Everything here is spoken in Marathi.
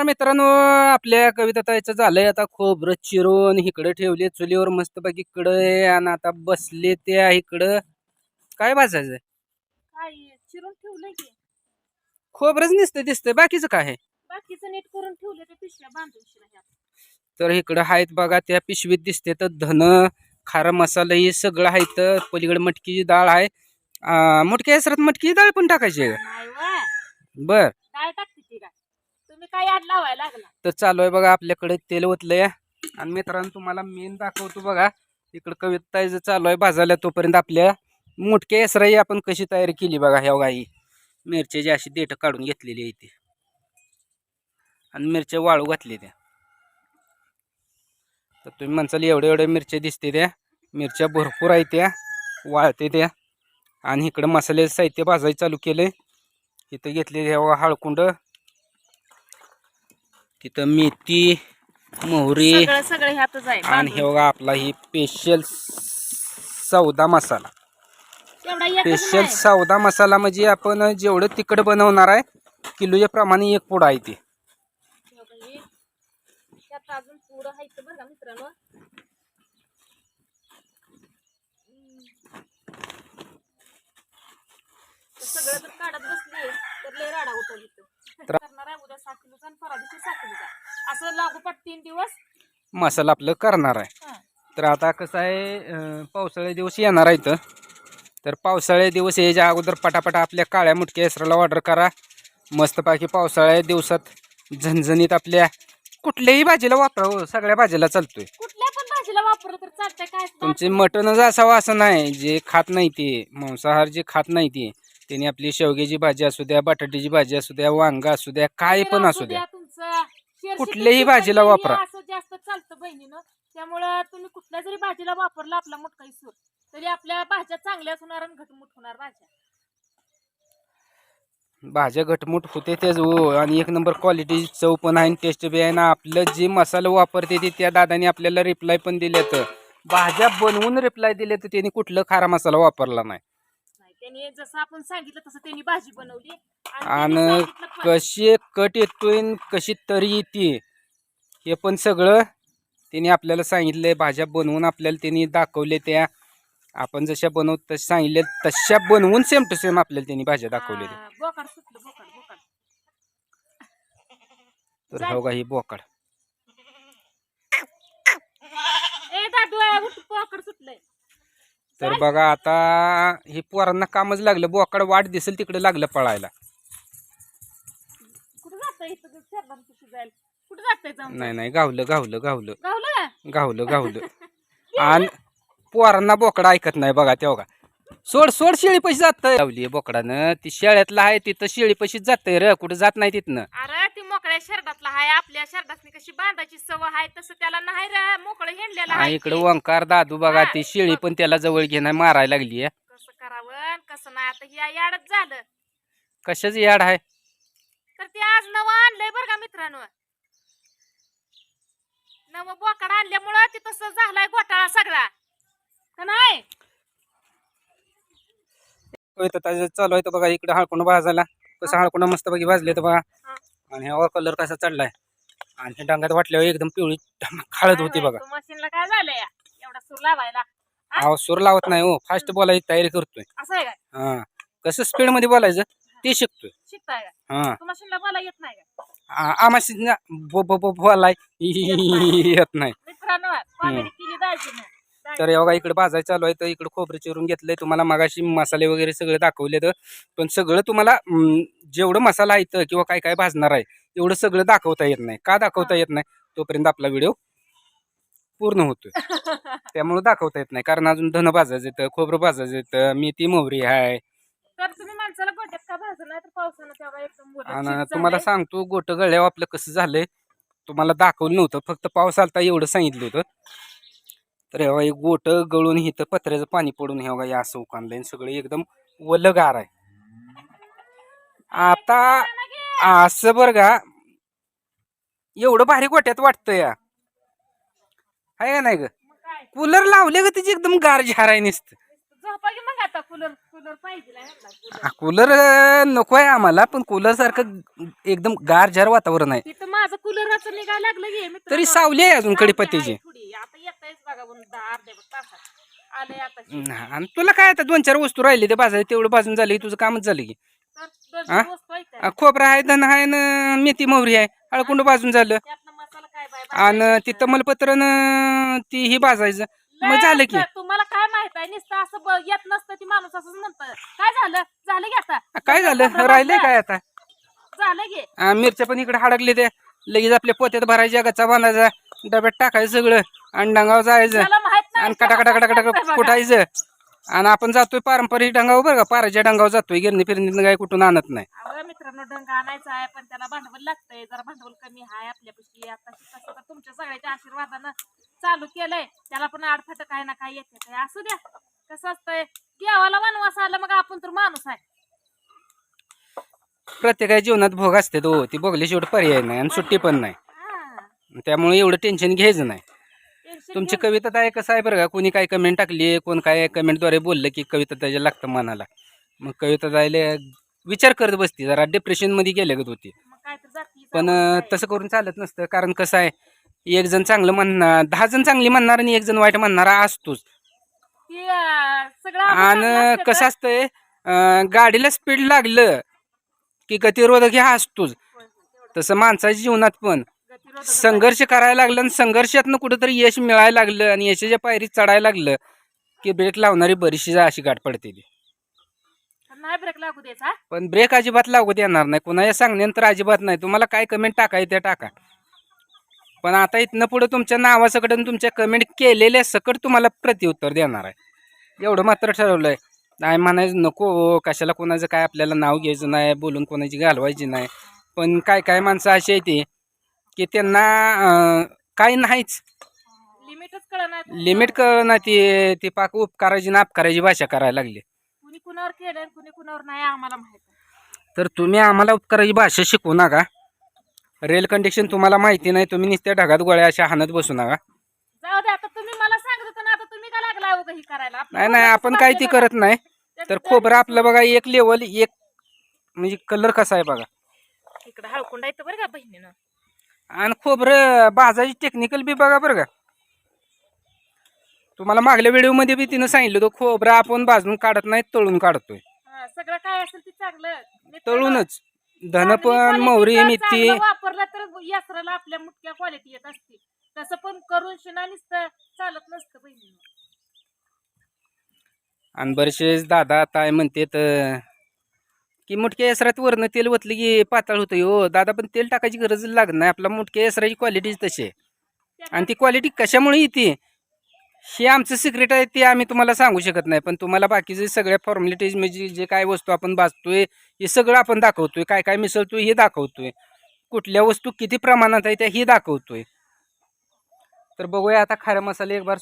तर मित्रांनो आपल्या कविताताईचं झालंय आता खोबरं चिरून इकडं ठेवले चुलीवर मस्त बाकी इकडं आणि आता बसले त्या इकडं. काय भाजायचं काय चिरून ठेवलंय की. खोबरंच नुसतं दिसतंय बाकीचं काय आहे? बाकीचं नीट करून ठेवलं ते पिशव्या बांधून शिरा ह्या. तर इकडं आहेत बघा त्या पिशवीत दिसते तर धन खारा मसाला हे सगळं आहे तर पलीकडे मटकीची डाळ आहे. आ, मोठ्या हेसरात मटकीची डाळ पण टाकायची आहे नाही वा. बर. टाकते. ती काय लावायला लागला तर चालू आहे बघा आपल्याकडे तेल ओतलंय. आणि मित्रांनो तुम्हाला मेन दाखवतो बघा इकडं कविता चालू आहे भाजायला तोपर्यंत आपल्या मोठके एसराई आपण कशी तयारी केली बघा ह्या गाई. मिरच्याची अशी देठ काढून घेतलेली आहे ती. आणि मिरच्या वाळू घातली त्या. तर तुम्ही म्हणसाल एवढ्या एवढ्या मिरच्या दिसते त्या. मिरच्या भरपूर आहे त्या वाळते त्या. आणि इकडं मसाले साहित्य भाजायला चालू केले इथं घेतले ह्या हळकुंड. तिथं मेथी मोहरी सगळं सगळं ह्यातच आहे आणि हे बांधून. बघा आपला ही स्पेशल सौदा मसाला एवढा एकच स्पेशल नाही. सौदा मसाला म्हणजे आपण जेवढं तिखट बनवणार आहे किलोच्या प्रमाणे एक पुडा आहे ते. त्यात अजून पुढं आहे इथं बरं का मित्रांनो तर सगळं जर काढत बसले तर लय राडा होतो इथं करणार आहे उद्या सात किलोचा आणि परा दिवशी सात किलोचा असं लागोपाठ तीन दिवस? मसाला आपलं करणार आहे. तर आता कसं आहे पावसाळ्या दिवस येणार आहे इथं तर पावसाळ्या दिवस यायच्या अगोदर पटापटा आपल्या काळ्या मुटक्या इसराला ऑर्डर करा. मस्तपैकी पावसाळ्या दिवसात झणझणीत आपल्या कुठल्याही भाजीला वापरा हो सगळ्या भाजीला चालतोय. कुठल्या पण भाजीला वापरलं तर चालतंय काय तुमचे मटणच असावं असं नाही जे खात नाही ते मांसाहार जे खात नाही ते त्याने आपली शेवग्याची भाजी असू द्या बटाट्याची भाजी असू द्या वांगा असू द्या काय पण असू द्या. तुमचं. शेरशी कुठल्याही भाजीला वापरा. असं जास्त चालतं बहिणीनं. त्यामुळं तुम्ही कुठल्या जरी भाजीला वापरला आपला मोठा सूर तरी आपल्या भाज्या चांगल्याच होणार आणि घटमुट होणार भाज्या. भाज्या घटमुट होते तेच हो. आणि एक नंबर क्वालिटी चव पण आहे टेस्ट बी आहे ना. आपलं जे मसाला वापरते ते त्या दादाने आपल्याला रिप्लाय पण दिलेत. भाज्या बनवून रिप्लाय दिले तर त्यांनी कुठलं खारा मसाला वापरला नाही. त्यांनी जसं आपण सांगितलं तसं त्यांनी भाजी बनवली आणि. कशी कट येतोय न कशी तरी येते हे पण सगळं त्यांनी आपल्याला सांगितलंय. भाज्या बनवून आपल्याला त्यांनी दाखवले त्या. आपण जशा बनवत तशा सांगितले तशा बनवून सेम टू सेम आपल्याला त्यांनी भाज्या दाखवलेल्या बोकाड सुटलं बोकाड बोकाड. तर हो का ही बोकड. ए दादू उठ बोकाड सुटलंय. तर बघा आता हे पोरांना कामच लागलं. बोकड वाट दिसेल तिकडे लागलं पळायला. नाही नाही गावलं गावलं गावलं. गावलं? गावलं गावलं. आणि पोरांना बोकडा ऐकत नाही बघा तेव्हा. सोड सोड शेळी पैसे जात लावली बोकडानं. ती शेळ्यातला आहे तिथं शेळी पैसे जातंय र. कुठं जात नाही तिथनं. अरे ती मोकळ्या शर्टातला हाय आपल्या शर्टातनी कशी बांधायची सवय आहे तसं त्याला नाही रे. मोकळं हिंडलेलं आहे इकडे ते. ओंकार दादू बघा ती शेळी पण त्याला जवळ घेणार मारायला लागली कसं करावं आणि कसं नाही. आता या याडच झालं. कशाच याड आहे? तर ते आज नवं आणलंय बरं का मित्रांनो. नवं बोकड आणल्यामुळं ते तसं झालाय घोटाळा सगळा. का नाही? ताजी चालू आहे तर बघा इकडे हळकुंड भाजायला. कसं हळकुंड मस्त बघी भाजले तर बघा. हा. आणि ह्यावर कलर कसा चढलाय आणि हे डांगात वाटल्यावर एकदम पिवळी खाळत होती बघा. मशीनला काय? एवढा सूर लावायला. अहो सूर लावत नाही हो. फास्ट बोलायची तयारी करतोय. असं आहे काय? हा. कसं स्पीडमध्ये बोलायचं ते शिकतोय. हा. तू मशीनला बोला येत नाही का? आमाशी ना बो बो बो बोलाय येत नाही. मित्रांनो कॉमेडी केली जायची नाही तर बघा इकडे भाजायचं चालू आहे तर इकडे खोबरं चिरून घेतलंय. तुम्हाला मगाशी मसाले वगैरे सगळे दाखवले तर पण सगळं तुम्हाला जेवढं मसाला आहे इथं किंवा काय काय भाजणार आहे एवढं सगळं दाखवता येत नाही. का दाखवता येत नाही? तोपर्यंत आपला व्हिडिओ पूर्ण होतोय. त्यामुळे दाखवता येत नाही. कारण अजून धन भाजायचं येतं खोबरं भाजायचं येतं मेथी मोहरी आहे. तर तुम्ही माणसाला गोट्यात का भाजून नाही तर पावसानं तेव्हा एकदम गोट्यात आणि तुम्हाला. सांगतो गोट गळ्यावर आपलं कसं झालंय तुम्हाला दाखवलं नव्हतं. फक्त पाऊस आलता एवढं सांगितलं होतं. तर हे एक गोट गळून इथं पत्र्याचं पाणी पडून हे बघा असं उकानलंय सगळं एकदम वलगार आहे. आता असं बरं का एवढं भारी गोट्यात वाटतं या. आहे का नाही ग? कूलर लावले का त्याची एकदम गार झार आहे नुसतं. आता कूलर कूलर पाहिजे ना ह्यांना, cooler. कूलर नको आहे आम्हाला पण कूलर सारखं एकदम गारझार वातावरण आहे तिथं माझं कूलरच निघायला लागलं मित्रांनो. तरी सावली आहे अजून सावली कडीपत्त्याची आहे थोडी. आता येतायच बघा म्हणून दहा अर्ध्या तासात आले आता शेत. आणि तुला काय आता दोन चार वस्तू राहिली ते बाजार तेवढं बाजून झालं की तुझं कामच झालं की तर हा? वस्तू. आ, खोबरं आहे धन आहे न मेथी मोहरी आहे हळकुंड बाजून झालं त्यातनं मसाला काय बाय आणि ती तमलपत्र न ती ही भाजायचं मग झालं की. तुम्हाला काय माहीत आहे? नुसतं असं ब- येत नसतं ती माणूस असंच म्हणतं. काय झालं? झालं की आता? आ, काय झालं? राहिलंय? काय आता? झालं की. आ, मिरच्या पण इकडे हडकले ते लगेच आपल्या पोत्यात भरायच्या गच्चा बांधायचा. डब्यात टाकायचं सगळं. आणि डांगावर जायचं. माहीत नाही. आणि कटा कटा कटा कटा बघा. कुटायचं आणि आपण जातोय पारंपरिक डांगावर बरं का? पाराच्या डांगावर जातोय. गिरणी फिरणी काय कुठून आणत नाही. मित्रांनो डंग आणायचा आहे पण त्याला भांडवल लागतंय. जरा भांडवल कमी आहे आपल्यापाशी. आता कसं तर तुमच्या सगळ्याच्या आशीर्वादानं चालू केलंय. त्याला पण आडफट काय ना काय येते काय असू द्या. कसं असतंय? देवाला वनवास आला मग आपण तर माणूस आहे. प्रत्येकाच्या जीवनात भोग असते तो. ती भोगल्याशिवाय पर्याय नाही आणि सुट्टी पण नाही. हा. त्यामुळे एवढं टेन्शन घ्यायचं नाही. टेन्शन तुमची घेऊन- कविता आहे कसं आहे बरं का. कोणी काय कमेंट टाकली कोण काय कमेंटद्वारे बोललं की कविता त्याच्या लागतं मनाला. मग कविता जायला विचार करत बसती. जरा डिप्रेशनमध्ये गेले गत होती. मग काय तर जाती पण काय. तसं करून चालत नसतं. कारण कसं आहे एक जण चांगलं म्हणणार दहा जण चांगली म्हणणार आणि एक जण वाईट म्हणणारा असतोच. ती, अं, सगळं आपण चांगलं आणि कसं असतंय अं, गाडीला स्पीड लागलं की गतिरोधक हे असतोच. तसं माणसाच्या जीवनात पण. गतिरोधक संघर्ष करायला लागलं आणि संघर्षातनं कुठेतरी यश मिळायला लागलं आणि यशाच्या पायरीत चढायला लागलं की ब्रेक लावणारी बरीचशी अशी गाठ पडते ती पण नाही ब्रेक लागू द्यायचा पण ब्रेक अजिबात लागू देणार नाही. कुणाच्या सांगण्यानंतर अजिबात नाही. तुम्हाला काय कमेंट टाकाय त्या टाका. पण आता इथनं पुढे तुमच्या नावासकट आणि तुमच्या कमेंट केलेल्या सकट तुम्हाला प्रत्युत्तर देणार आहे. एवढं मात्र ठरवलंय. नाही म्हणायचं नको कशाला कोणाचं काय आपल्याला नाव घ्यायचं नाही बोलून कोणाची घालवायची नाही. पण काय काय माणसं अशी आहे ती की त्यांना काय नाहीच. लिमिटच कळणार लिमिट कळना ती ती पाक उपकाराची ना अपकाराची भाषा करायला लागली. कुणी कुणावर केलं कुणी कुणावर नाही आम्हाला माहीत. आहे. तर तुम्ही आम्हाला उपकाराची भाषा शिकवू नका. रेल कंडिशन तुम्हाला माहिती नाही तुम्ही नुसत्या ढगात गोळ्या अशा हाणत बसू नका. जाऊ दे आता तुम्ही मला सांगत होता ना आता तुम्ही का लागला उगा ही करायला? आपलं नाही नाही आपण काय ती करत नाही. तर खोबरं आपलं बघा एक लेवल एक म्हणजे कलर कसा आहे बघा. इकडे हळकुंड येतं बरं का बहिणीनं. आणि खोबरं भाजायची टेक्निकल बी बघा बरं का. तुम्हाला मागल्या व्हिडिओमध्ये बी तिनं सांगितलं होतं खोबरं आपण भाजून काढत नाही तळून काढतोय. हा, सगळं काय असेल ते चांगलं. तळूनच. धन पण मोहरी मेथी. वापरलं तर यासराला आपल्या मुख्य क्वालिटी येत असते तसं पण करून शिना नुसतं चालत नसतं बहिणी आणि बरेचसे दादा ताय म्हणते तर की मुटक्या यसरात वरनं तेल ओतलं की पातळ होतं. हो दादा पण तेल टाकायची गरज लागत नाही. आपला मुटक्या यसराची क्वालिटीच तशी आणि ती क्वालिटी कशामुळे येते? हे आमचं सिक्रेट आहे ते आम्ही तुम्हाला सांगू शकत नाही. पण तुम्हाला बाकीचे सगळ्या फॉर्मॅलिटीज म्हणजे जे काय वस्तू आपण भाजतोय हे सगळं आपण दाखवतोय. काय काय मिसळतोय हे दाखवतोय. कुठल्या वस्तू किती प्रमाणात आहे त्या हे दाखवतोय. तर बघूया आता खारे मसाले एक बार